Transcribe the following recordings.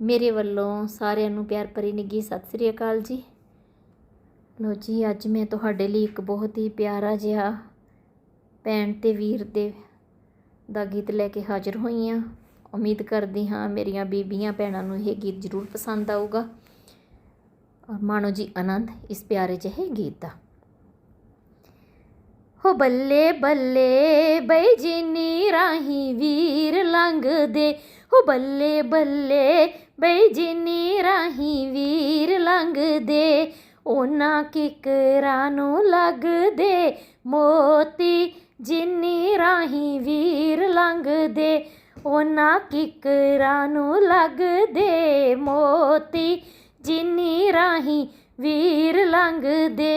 ਮੇਰੇ ਵੱਲੋਂ ਸਾਰਿਆਂ ਨੂੰ ਪਿਆਰ ਭਰੀ ਨਿੱਘੀ ਸਤਿ ਸ੍ਰੀ ਅਕਾਲ ਜੀ। ਲੋ ਜੀ, ਅੱਜ ਮੈਂ ਤੁਹਾਡੇ ਲਈ ਇੱਕ ਬਹੁਤ ਹੀ ਪਿਆਰਾ ਜਿਹਾ ਭੈਣ ਤੇ ਵੀਰ ਦੇ ਦਾ ਗੀਤ ਲੈ ਕੇ ਹਾਜ਼ਰ ਹੋਈ ਹਾਂ। ਉਮੀਦ ਕਰਦੀ ਹਾਂ ਮੇਰੀਆਂ ਬੀਬੀਆਂ ਭੈਣਾਂ ਨੂੰ ਇਹ ਗੀਤ ਜ਼ਰੂਰ ਪਸੰਦ ਆਊਗਾ। ਔਰ ਮਾਣੋ ਜੀ ਆਨੰਦ, ਇਸ ਪਿਆਰੇ ਜਿਹੇ ਗੀਤ ਦਾ। ਹੋ ਬੱਲੇ ਬੱਲੇ ਬਈ ਜਿਨੀ ਰਾਹੀ ਵੀਰ ਲੰਘਦੇ। ਹੋ ਬੱਲੇ ਬੱਲੇ ਬਈ ਜਿਨੀ ਰਾਹੀ ਵੀਰ ਲੰਘਦੇ। ਉਹਨਾਂ ਕਿਕਰਾਂ ਨੂੰ ਲੱਗਦੇ ਮੋਤੀ, ਜਿਨੀ ਰਾਹੀ ਵੀਰ ਲੰਘਦੇ। ਉਹਨਾਂ ਕਿਕਰਾਂ ਨੂੰ ਲੱਗਦੇ ਮੋਤੀ, ਜਿਨੀ ਰਾਹੀ ਵੀਰ ਲੰਘਦੇ।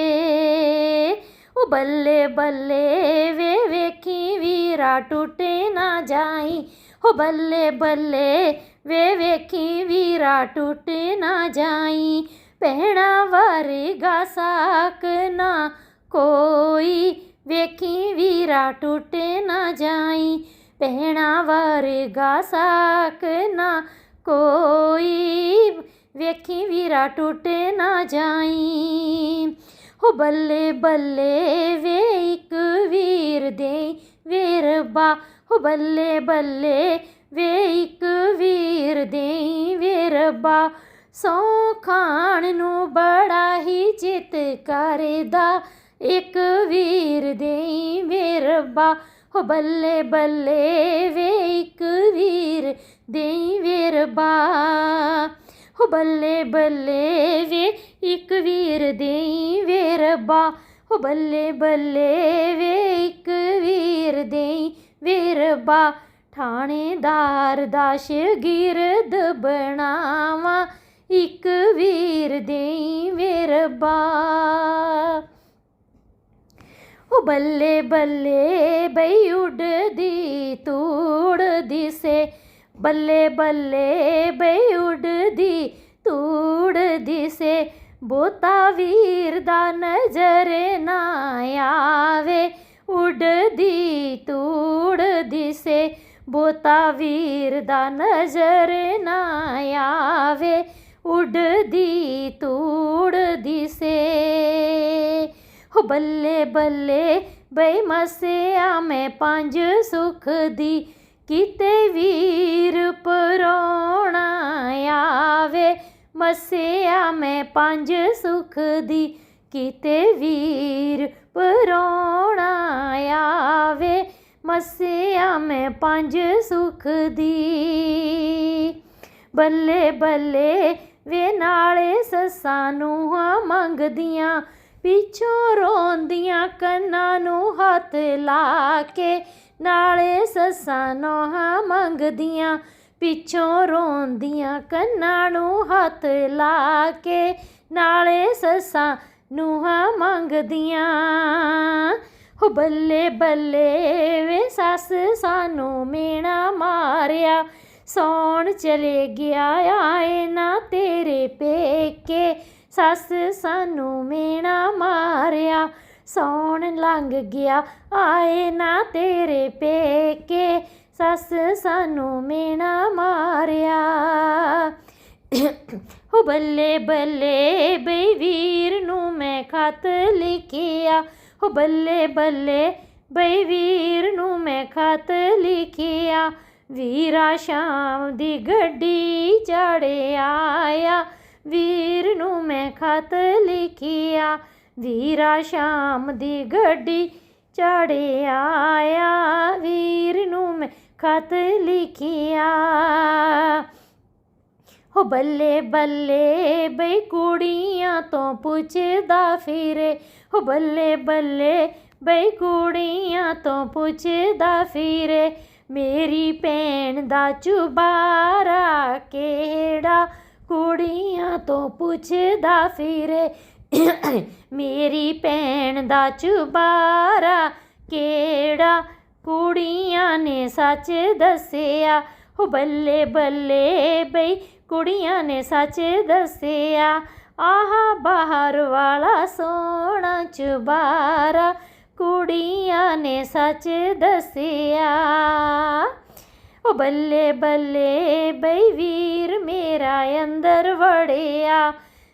ਉਹ ਬੱਲੇ ਬੱਲੇ ਵੇ ਵੇਖੀ ਵੀਰਾ ਟੁੱਟੇ ਨਾ ਜਾਈ। ਹੋ ਬੱਲੇ ਬੱਲੇ ਵੇ ਵੇਖੀ ਵੀਰਾ ਟੁੱਟੇ ਨਾ ਜਾਈ। ਪਹਿਣਾ ਵਰਗਾ ਸਾਕ ਨਾ ਕੋਈ ਵੇਖੀ ਵੀਰਾ ਟੁੱਟੇ ਨਾ ਜਾਈ। ਪਹਿਣਾ ਵਰਗਾ ਸਾਕ ਨਾ ਕੋਈ ਵੇਖੀ ਵੀਰਾ ਟੁੱਟੇ ਨਾ ਜਾਈ। ਹੋ ਬੱਲੇ ਬੱਲੇ ਵੇ ਇੱਕ ਵੀਰ ਦੇ ਵੇਰਬਾ ਹੋ ਬੱਲੇ ਬੱਲੇ ਵੇ ਇੱਕ ਵੀਰ ਦੇ ਵੇਰਬਾ ਸੌ ਖਾਣ ਨੂੰ ਬੜਾ ਹੀ ਚਿਤ ਕਰਦਾ। ਇੱਕ ਵੀਰ ਦੇ ਵੇਰਬਾ ਹੋ ਬੱਲੇ ਬੱਲੇ ਵੇ ਇੱਕ ਵੀਰ ਦੇ ਵੇਰਬਾ ਹੋ ਬੱਲੇ ਬੱਲੇ ਵੇ, ਇੱਕ ਵੀਰ ਦੇ ਵੀਰਬਾ ਹੋ ਬੱਲੇ ਬੱਲੇ ਵੇ, ਇੱਕ ਵੀਰ ਦੇ ਵੀਰਬਾ ਥਾਣੇਦਾਰ ਦਾ ਸ਼ਗਿਰਦ ਬਣਾਵਾ, ਇੱਕ ਵੀਰ ਦੇ ਵੀਰਬਾ ਉਹ ਬੱਲੇ ਬੱਲੇ ਬਈ ਉੱਡਦੀ ਤੂੜਦੀ ਸੇ ਬੱਲੇ ਬੱਲੇ ਬਈ ਉਡਦੀ, ਤੂੜਦੀ ਸੇ। ਬੋਤਾ ਵੀਰ ਦਾ ਨਜ਼ਰ ਨਾ ਆਵੇ। ਉੱਡਦੀ, ਤੂੜਦੀ ਸੇ। ਬੋਤਾ ਵੀਰ ਦਾ ਨਜ਼ਰ ਨਾ ਆਵੇ। ਉੱਡਦੀ, ਤੂੜਦੀ ਸੇ। ਹੋ ਬੱਲੇ ਬੱਲੇ ਬਈ ਮਸਿਆ ਮੈਂ ਪੰਜ ਸੁਖ ਦੀ। ਕਿਤੇ ਵੀਰ ਪਰੋਣਾ ਆਵੇ, ਮਸਿਆ ਮੈਂ ਪੰਜ ਸੁਖ ਦੀ। ਕਿਤੇ ਵੀਰ ਪਰੋਣਾ ਆਵੇ, ਮਸਿਆ ਮੈਂ ਪੰਜ ਸੁਖ ਦੀ। ਬੱਲੇ ਬੱਲੇ ਵੇ ਨਾਲੇ ਸੱਸਾਂ ਨੂੰ ਮੰਗਦੀਆਂ, ਪਿੱਛੋਂ ਰੋਂਦੀਆਂ ਕੰਨਾਂ ਨੂੰ ਹੱਥ ਲਾ ਕੇ। ਨਾਲੇ ਸੱਸਾਂ ਨੋਹਾਂ ਮੰਗਦੀਆਂ, ਪਿੱਛੋਂ ਰੋਂਦੀਆਂ, ਕੰਨਾਂ ਨੂੰ ਹੱਥ ਲਾ ਕੇ ਨਾਲੇ ਸੱਸਾਂ ਨੂੰਹਾਂ ਮੰਗਦੀਆਂ। ਹੋ ਬੱਲੇ ਬੱਲੇ ਵੇ ਸੱਸ ਸਾਨੂੰ ਮੇਣਾ ਮਾਰਿਆ, ਸੌਣ ਚਲੇ ਗਿਆ ਆਏ ਨਾ ਤੇਰੇ ਪੇਕੇ। ਸੱਸ ਸਾਨੂੰ ਮੇਣਾ ਮਾਰਿਆ ਸੌਣ ਲੰਘ ਗਿਆ। ਆਏ ਨਾ ਤੇਰੇ ਪੇਕੇ, ਸੱਸ ਸਾਨੂੰ ਮੇਣਾ ਮਾਰਿਆ। ਹੋ ਬੱਲੇ ਬੱਲੇ ਬਈ ਵੀਰ ਨੂੰ ਮੈਂ ਖਤ ਲਿਖਿਆ। ਹੋ ਬੱਲੇ ਬੱਲੇ ਬਈ ਵੀਰ ਨੂੰ ਮੈਂ ਖਤ ਲਿਖਿਆ। ਵੀਰਾ ਸ਼ਾਮ ਦੀ ਗੱਡੀ ਚੜਿਆ ਆਇਆ। ਵੀਰ ਨੂੰ ਮੈਂ ਖਤ ਲਿਖਿਆ। ਵੀਰਾ ਸ਼ਾਮ ਦੀ ਗੱਡੀ ਚੜਿਆ ਆਇਆ, ਵੀਰ ਨੂੰ ਮੈਂ ਖਤ ਲਿਖਿਆ। ਹੋ ਬੱਲੇ ਬੱਲੇ ਬਈ ਕੁੜੀਆਂ ਤੋਂ ਪੁੱਛਦਾ ਫਿਰੇ। ਹੋ ਬੱਲੇ ਬੱਲੇ ਬਈ ਕੁੜੀਆਂ ਤੋਂ ਪੁੱਛਦਾ ਫਿਰੇ। ਮੇਰੀ ਭੈਣ ਦਾ ਚੁਬਾਰਾ ਕਿਹੜਾ? ਕੁੜੀਆਂ ਤੋਂ ਪੁੱਛਦਾ ਫਿਰੇ। ਮੇਰੀ ਭੈਣ ਦਾ ਚੁਬਾਰਾ ਕਿਹੜਾ? ਕੁੜੀਆਂ ਨੇ ਸੱਚ ਦੱਸਿਆ। ਹੋ ਬੱਲੇ ਬੱਲੇ ਬਈ, ਕੁੜੀਆਂ ਨੇ ਸੱਚ ਦੱਸਿਆ। ਆਹ, ਬਾਹਰ ਵਾਲਾ ਸੋਹਣਾ ਚੁਬਾਰਾ ਕੁੜੀਆਂ ਨੇ ਸੱਚ ਦੱਸਿਆ। ਉਹ ਬੱਲੇ ਬੱਲੇ ਬਈ, ਵੀਰ ਮੇਰਾ ਅੰਦਰ ਵੜਿਆ।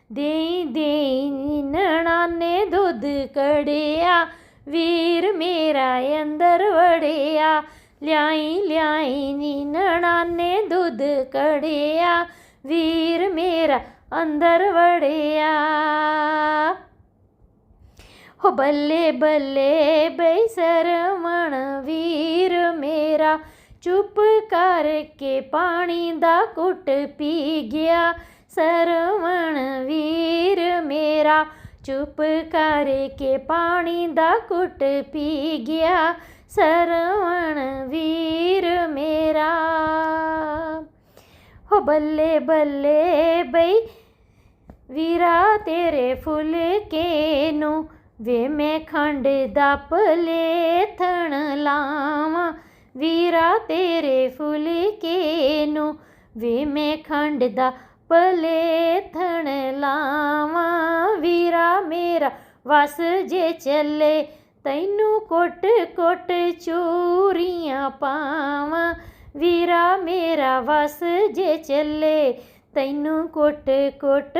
ਦੇਈ ਦੇਈ ਨਣਾਨੇ ਦੁੱਧ ਕੜਿਆ, ਵੀਰ ਮੇਰਾ ਅੰਦਰ ਵੜਿਆ। ਲਿਆਈ ਲਿਆਈ ਨੀ ਨਣਾਨੇ ਦੁੱਧ ਕੜਿਆ, ਵੀਰ ਮੇਰਾ ਅੰਦਰ ਵੜਿਆ। ਹੋ ਬੱਲੇ ਬੱਲੇ ਬਈ ਸਰਵਣ ਵੀਰ ਮੇਰਾ, ਚੁੱਪ ਕਰਕੇ ਪਾਣੀ ਦਾ ਘੁੱਟ ਪੀ ਗਿਆ। ਸਰਵਣ ਵੀਰ ਮੇਰਾ, ਚੁੱਪ ਕਰਕੇ ਪਾਣੀ ਦਾ ਘੁੱਟ ਪੀ ਗਿਆ। ਸਰਵਣ ਵੀਰ ਮੇਰਾ। ਹੋ ਬੱਲੇ ਬੱਲੇ ਬਈ, ਵੀਰਾ ਤੇਰੇ ਫੁੱਲ ਕੇ ਨੂੰ ਵੇ ਮੈਂ ਖੰਡ ਦਾ ਪਲੇਥਣ ਲਾਵਾਂ। ਵੀਰਾ ਤੇਰੇ ਫੁੱਲ ਕੇ ਨੂੰ ਵੇ ਮੈਂ ਖੰਡ ਦਾ ਪਲੇਥਣ ਲਾਵਾਂ, ਵੀਰਾ ਮੇਰਾ ਵਸ ਜੇ ਚੱਲੇ, ਤੈਨੂੰ ਕੋਟ ਕੋਟ ਚੂਰੀਆਂ ਪਾਵਾਂ। ਵੀਰਾ ਮੇਰਾ ਵਸ ਜੇ ਚੱਲੇ, ਤੈਨੂੰ ਕੋਟ ਕੋਟ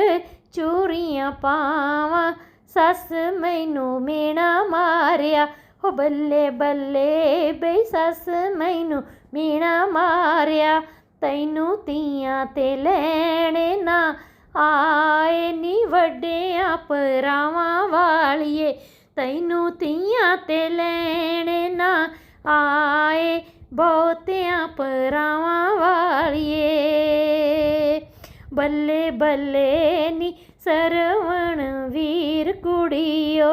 ਚੂਰੀਆਂ ਪਾਵਾਂ। ਸੱਸ ਮੈਨੂੰ ਮੀਣਾ ਮਾਰਿਆ, ਹੋ ਬੱਲੇ ਬੱਲੇ ਬਈ ਸੱਸ ਮੈਨੂੰ ਮੀਣਾ ਮਾਰਿਆ। ਤੈਨੂੰ ਤੀਆਂ ਤੇ ਲੈਣੇ ਨਾ ਆਏ ਨੀ ਵੱਡਿਆਂ ਪਰਾਵਾਂ ਵਾਲੀਏ। ਤੈਨੂੰ ਤੀਆਂ ਤੇ ਲੈਣੇ ਨਾ ਆਏ ਬਹੁਤਿਆਂ ਪਰਾਵਾਂ ਵਾਲੀਏ। ਬੱਲੇ ਬੱਲੇ ਨੀ ਸਰਵਣ ਵੀਰ ਕੁੜੀਓ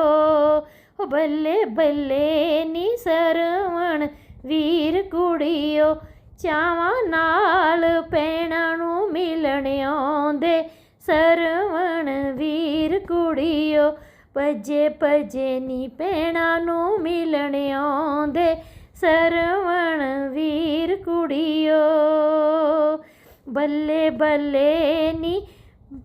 ਓ ਬੱਲੇ ਬੱਲੇ ਨੀ ਸਰਵਣ ਵੀਰ ਕੁੜੀਓ। ਚਾਵਾਂ ਨਾਲ ਪੈਣਾ ਨੂੰ ਮਿਲਣ ਆਉਂਦੇ। ਸਰਵਣ ਵੀਰ ਕੁੜੀਓ, ਭਜੇ ਭਜੇ ਨੀ ਪੈਣਾ ਨੂੰ ਮਿਲਣ ਆਉਂਦੇ। ਸਰਵਣ ਵੀਰ ਕੁੜੀਓ, ਬੱਲੇ ਬੱਲੇ ਨੀ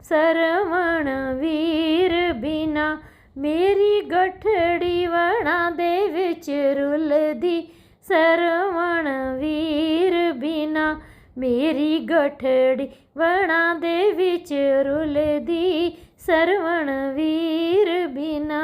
ਸਰਵਣ ਵੀਰ ਬਿਨਾ। ਮੇਰੀ ਗਠੜੀ ਵਣਾ ਦੇ ਵਿੱਚ ਰੁਲਦੀ ਸਰਵਣ ਵੀਰ ਮੇਰੀ ਗਠੜੀ ਵਣਾ ਦੇ ਵਿੱਚ ਰੁਲਦੀ ਸਰਵਣ ਵੀਰ ਬਿਨਾ।